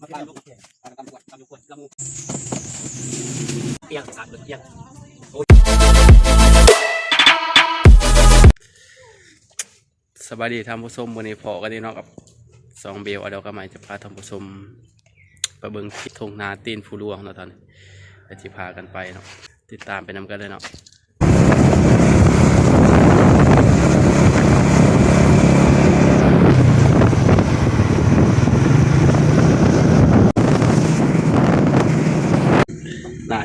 ตามลูกตามขวดตามขวดละมูเปียกสารเปียกสบายดีท่านผู้ชมวันนี้พอกันดีเนาะกับสองเบลเอาเดอกระไม้จะพาท่านผู้ชมไปเบิ่งที่ทงนาตีนผู้ลวงเนาะตอนนี้จะพากันไปเนาะติดตามไปนำกันเลยเนาะหน้ายุงอยู่ทะเลรถยางหัว เดี๋ยวนะครับใส่ตัวเลยเดี๋ยวพาตัวไปนะจำตัวเดี๋ยวเก็บเลยไปเอะไรแ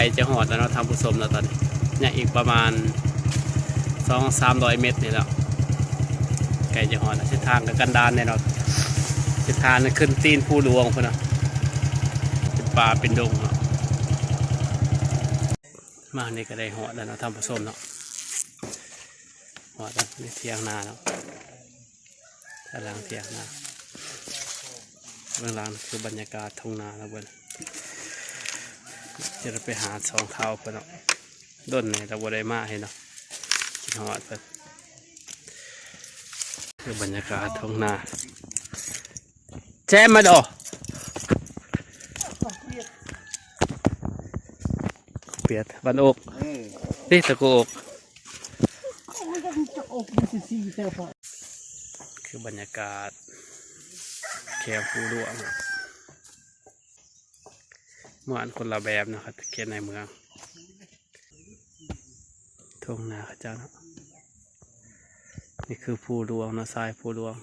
ลจะหอดแล้วเนาะทำผู้ชมแล้วตอนนี้เนี่ยอีกประมาณสองสามร้อยเมตรนี่แหล้วไกลจะหอดเส้นทางกับกันดานเนี่ยเนาะเส้นทางน่ะขึ้นตีนผู้หลวงคนเนาะเป็นป่าเป็นดงเนาะมานี่ก็ได้หอดแล้วเนาะทำผู้ชมเนาะหอดแล้วในเทียงนาเนาะกำลังเทียงนาเบื้องหลังคือบรรยากาศทงนาแล้วเบิ้ล จะไปหาสองเท้าเพื่อนเนาะด้นเนี่ยเราบได้มาเห็นเนาะคิดฮอดเพื่อนคือบรรยากาศท้องนาแจมมาดอเปียดบันอกนี่ตะโกอกคือบรรยากาศแคมฟูร่วง เหมือนคนละแบบนะครับเขตในเมืองทุ่งนาข้าเจ้าเนะนี่คือภูหลวงนะทรายภูหลวง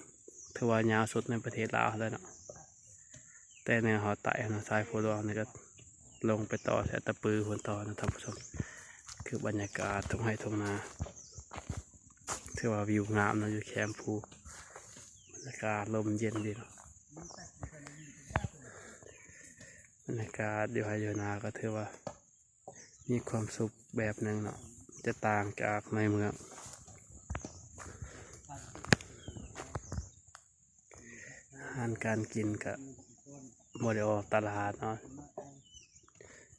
ถือว่ายาวสุดในประเทศลาวเลยเนาะแต่ในหอไต่นะทรายภูหลวงนี่ก็ลงไปต่อแถวตะปือคนต่อนะท่านผู้ชมคือบรรยากาศทุ่งไร่ทุ่งนาถือว่าวิวงามนะอยู่แคมป์ภูบรรยากาศลมเย็นดีเนาะ บรรยากาศอยู่ไฮโยนาก็ถือว่า มีความสุขแบบหนึ่งเนาะจะต่างจากในเมืองอาหารการกินกับบริออตลาดเนาะ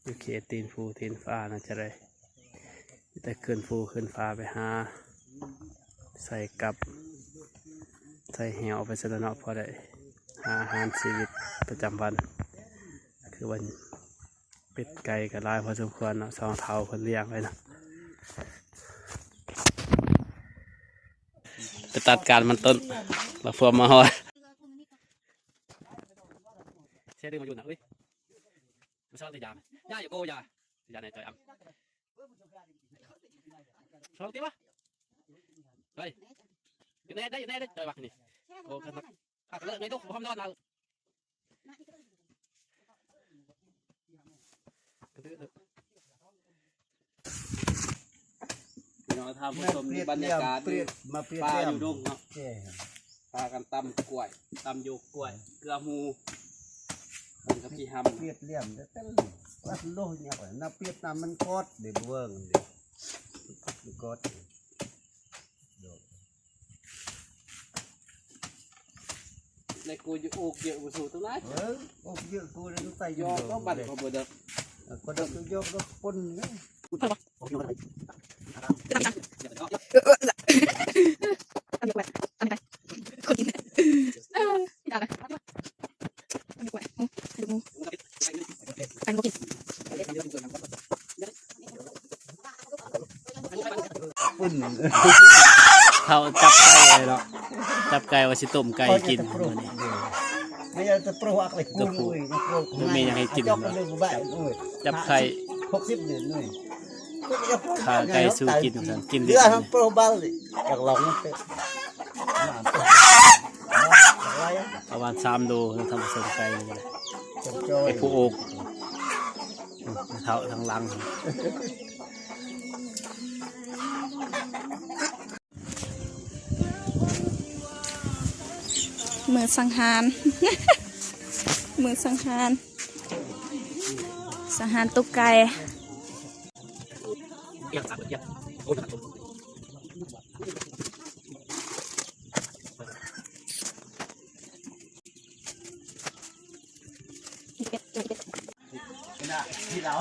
อยู่เขตตีนฟูตีนฟ้านะจะได้แต่ขึ้นฟูขึ้นฟ้าไปหา ใส่กับ ใส่แหวไปสะเนาะพอได้หาอาหารชีวิตประจำวัน คือวันเป็ดไก่กับลายพอสมควรเนาะสองเท้าคนเลี้ยงไว้นะจะตัดการมันต้นเราฟื่อมมาหอยเชื่อดื้อมาอยู่นะเอ้ยมาซ่อนตียามย่าอยู่โกยาตียาในใจอ่ำชอบตีวะเฮ้ยอยู่ในได้อยู่ในได้ใจวะนี่โอ้กันนักเลิกในตู้ผมนอนเอา พี่น้องท่านผู้ชมบรรยากาศเปรียบมาเปรียบป่าเทียอมยู่ดงเนาะแก่พากันตำกล้วยตำโยกกล้วย เกลือหูมันกับพี่ฮัมเปรียบเทียมแต่แต่วัดโลกเนี่ยว่าน้าเปรียบน้ำมันกอดเดี๋ยวเบิ่งเดี๋ยวมันกอดในกูอยู่อกเยอะกว่าสูตรงนั้นเออโอ้เยอะกูเลยต้องใส่ยอก็บัดเขาบ่เด้อ ก็ต้องยกก็ปนเนี่ยอันนี้แหวนอันนี้ไปนกินเออที่ด่าเลยอันนี้แหวนหมูอันบ่กินปุ้นเขาจับไก่เลยเนาะจับไก่ว่าสิต้มไก่กินโปรมื้อนี้ไม่ใช่ จะโปรอักเลยกูเลยโปรมันมียังให้กินจอกกันเลยกูบ้าโอ้ยจับไข่หกสิบเดือนเลยขาไก่สู้กินซั่นกินเดืได้อดทำโปรบ้าเลยอยากลองนะเต้อะไรอะประมาณ3โลแล้วทำผสมไก่นี่แหละจับจอยไอ้ผู้โอกอืมเท้าทั้งหลัง มือสังหาร มือสังหาร สังหารตุกไก่ยงตัดเอียงโอ้ยตัดที่เรา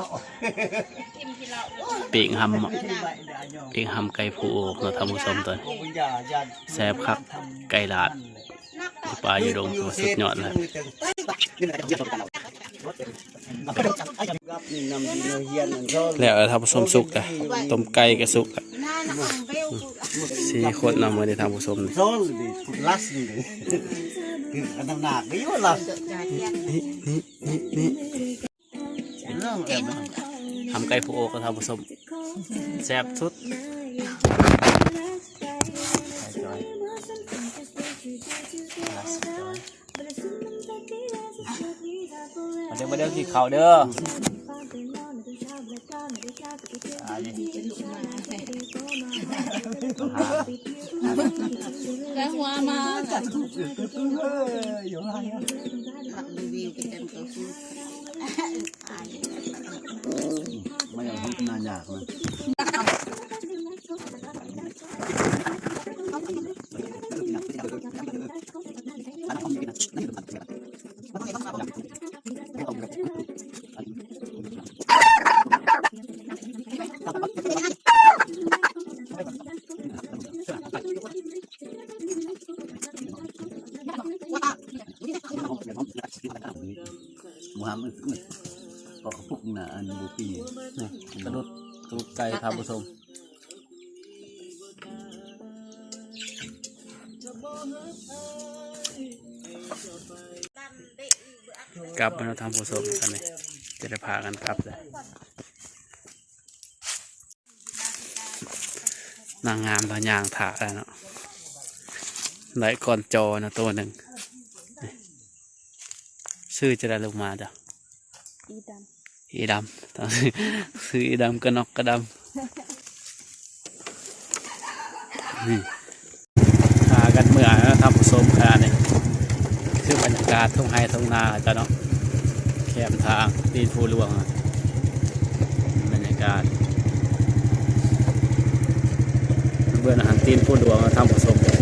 ปีกหั่มปีกหำไก่ผู้โอกเนาท่านผู้ชมตัวนี้ผมอย่าอย่าแซ่บคักไก่ลาด ปลาอยู่ดงตัวสุดยอดเลยแล้วท่านผู้ชมสุกอะต้มไก่ก็สุกอะสี่คนนาะมื้อนี้ท่านผู้ชมนี่โซลดิลัสดิอันนั้นหนักดิวลัสเรื่องแอบทำ ไก่ผู้โอกก็ท่านผู้ชมแซ่บสุดมาเด้อมาเด้อกินข้าวเด้ออ่านี่แล้วหัวมาไม่อยากทำนานยากนะมูฮัม หมัดก็พวกหน่ะอันบูปีนี่กระดุดกระดุดไก่ท่านผู้ชมกลับมาเราทำผู้ชมกันเลยจะได้พากันกลับเลยนางงามตอนยางถาแล้วเนาะได้ก่อนจอนะตัวหนึ่ง ชื่อจะได้ลงมาจ้ะอีดอีดำตอนนี้ซื้ออีดำกระนอกกระดำนี่พากันเมื่อนะทำผสมคาเนี่ยคือบรรยากาศทุ่งไฮทุ่งนาจ้ะเนาะแคมทางตีนภูหลวงอะบรรยากาศเบื่ออาหารตีนภูหลวงอะทำผสมกัน